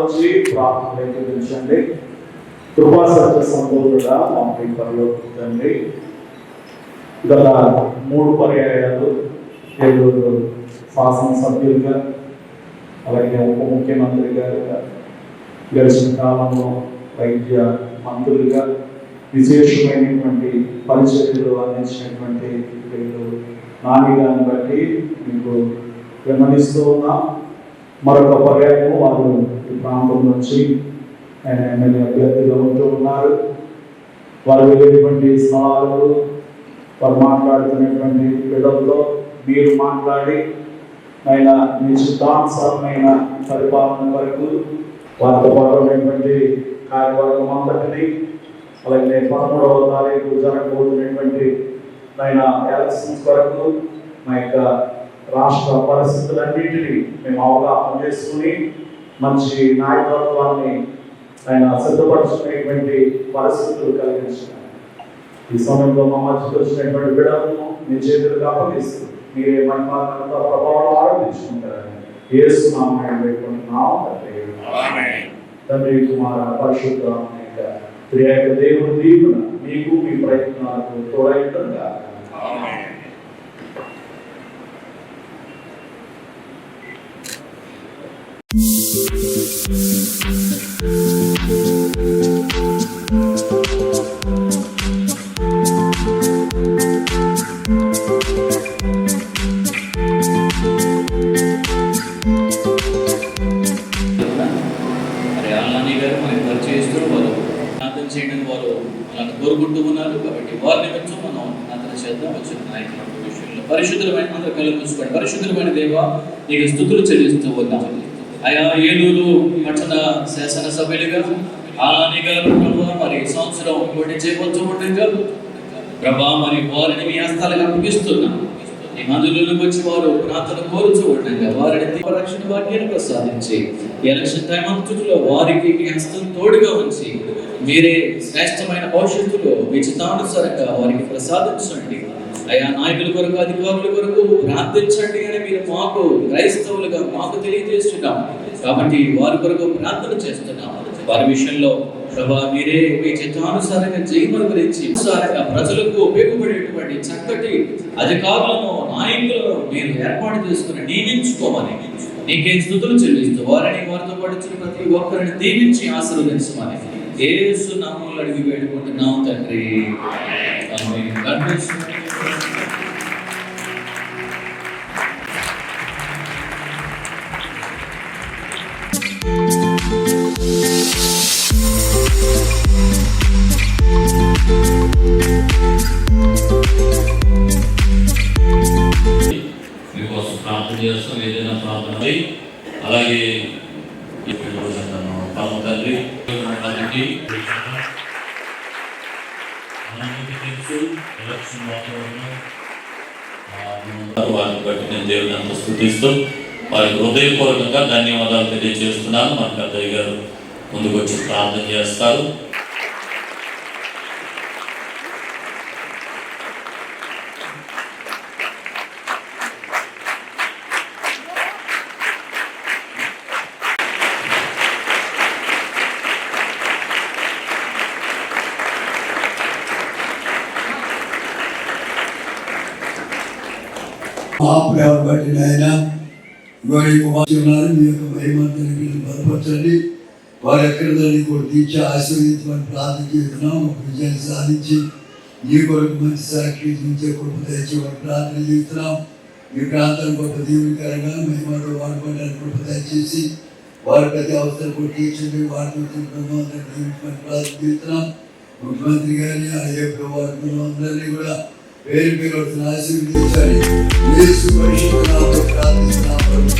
వచ్చి ప్రార్థన ఏకీభవించండి కృపా సత్య సంబోధుడా మా పరలో తండ్రి గత మూడు పర్యాయాలు ఏలూరు శాసనసభ్యులుగా అలాగే ఉప ముఖ్యమంత్రి గారుగా గడిచిన కాలంలో వైద్య మంత్రులుగా విశేషమైనటువంటి పరిచర్యలు అందించినటువంటి వీళ్ళు నాని బట్టి మీకు విన్నవిస్తూ ఉన్నాం. మరొక పర్యాయము వారు ఈ ప్రాంతం నుంచి ఆయన ఎమ్మెల్యే అభ్యర్థిగా ఉంటూ ఉన్నారు. వారు వెళ్ళేటువంటి సవాళ్ళు వారు మాట్లాడుతున్నటువంటి విధంలో మీరు మాట్లాడి ఆయన మీ చిత్తానుసారమైన పరిపాలన వరకు వారితో పాటు ఉన్నటువంటి కార్యవర్గం అంతటిని అలాగే పదమూడవ తారీఖు జరగబోతున్నటువంటి ఆయన ఎలక్షన్స్ వరకు మా యొక్క రాష్ట్ర పరిస్థితులన్నింటినీ మేము అవగాహన చేసుకుని మంచి నాయకత్వాన్ని ఆయన సిద్ధపరుచుకునేటువంటి పరిస్థితులు కలిగించినాయి ఈ సమయంలో మా మధ్యకు వచ్చినటువంటి బిడ్డలను మీ చేతులకు అప్పగిస్తూ మీరే మహిమానంత ప్రభావం ఆరంభించుకుంటారని ఏసు నామం పెట్టుకుంటున్నాం తండ్రి. కుమార పరిశుద్ధ త్రియేక దేవుని దీవున మీకు మీ ప్రయత్నాలకు తోడైతుందా మరి గారు వారు. చేయడం కోరుకుంటూ ఉన్నారు కాబట్టి వారి నిమిత్తం మనం ప్రార్థన చేద్దాం. వచ్చిన నాయకుల విషయంలో. పరిశుద్ధమైన అందరూ కళ్ళు మూసుకోండి పరిశుద్ధమైన దేవ నీకు స్థుతులు చెల్లిస్తూ ఉన్నాం. ఆయా ఏలూరు పట్టణ శాసనసభ్యులుగా అలానే గారు ప్రభు మరి సంవత్సరం ఒకటి చేయవచ్చు ఉండగా ప్రభా మరి వారిని మీ హస్తాలకు అప్పగిస్తున్నాం. ఈ మందులకు వచ్చి వారు ప్రార్థన కోరుచూ ఉండగా. వారిని తీవ్ర రక్షణ భాగ్యాన్ని ప్రసాదించి ఎలక్షన్ టైం అంతటిలో వారికి మీ హస్తం తోడుగా ఉంచి మీరే శ్రేష్టమైన భవిష్యత్తులో మీ చిత్తానుసారంగా వారికి ప్రసాదించండి. అయ్యా నాయకుల కొరకు అధికారుల కొరకు ప్రార్థించండి అని మీరు మాకు క్రైస్తవులుగా మాకు తెలియజేస్తున్నాం. కాబట్టి వారి కొరకు ప్రార్థన చేస్తున్నాం. వారి విషయంలో ప్రభా మీరే మీ చిత్తానుసారంగా జయమను గురించి ప్రజలకు ఉపయోగపడేటువంటి చక్కటి అధికారులను నాయకులను మీరు ఏర్పాటు చేసుకుని నియమించుకోమని నీకే స్థుతులు చెల్లిస్తూ వారిని వారితో పడుచున్న ప్రతి ఒక్కరిని దీవించి ఆశీర్వదించమని ఏసు నామంలో అడిగి వేడుకుంటున్నాం తండ్రి. రోజున తండ్రి మనకి మనందరికీ తెలుసు ఎలక్షన్ వాతావరణం వారిని బట్టి నేను దేవుని అంత స్థుతిస్తూ వారికి హృదయపూర్వకంగా ధన్యవాదాలు తెలియజేస్తున్నాను. మన పెద్దయ్య గారు ముందుకు వచ్చి ప్రార్థన చేస్తారు. మా ప్రేమ బట్టి నాయన గోరి కుమారున్నారు మీ యొక్క మహిమంతని బలపరచండి వారు ఎక్కడ దాన్ని కూడా తీర్చి ఆశీర్వదించమని ప్రార్థన చేస్తున్నాం ఒక విజయాన్ని సాధించి నీ కొరకు మంచి సాక్షి నుంచే కృప తెచ్చేవారు ప్రార్థన చేస్తున్నాం ఈ ప్రాంతం గొప్ప దీవునికరంగా మహిమలో వాడుకోవడానికి కృప దయచేసి వారి ప్రతి అవసరం కూడా తీర్చండి వారితో దీవించమని ప్రార్థన చేస్తున్నాం ముఖ్యమంత్రి గారిని అలాగే వారి అందరినీ కూడా పేరు పేరు వచ్చిన ఆశీర్వదించాలి యేసు పరిశుద్ధ నామములో ప్రార్థిస్తున్నాం ప్రభు తండ్రి.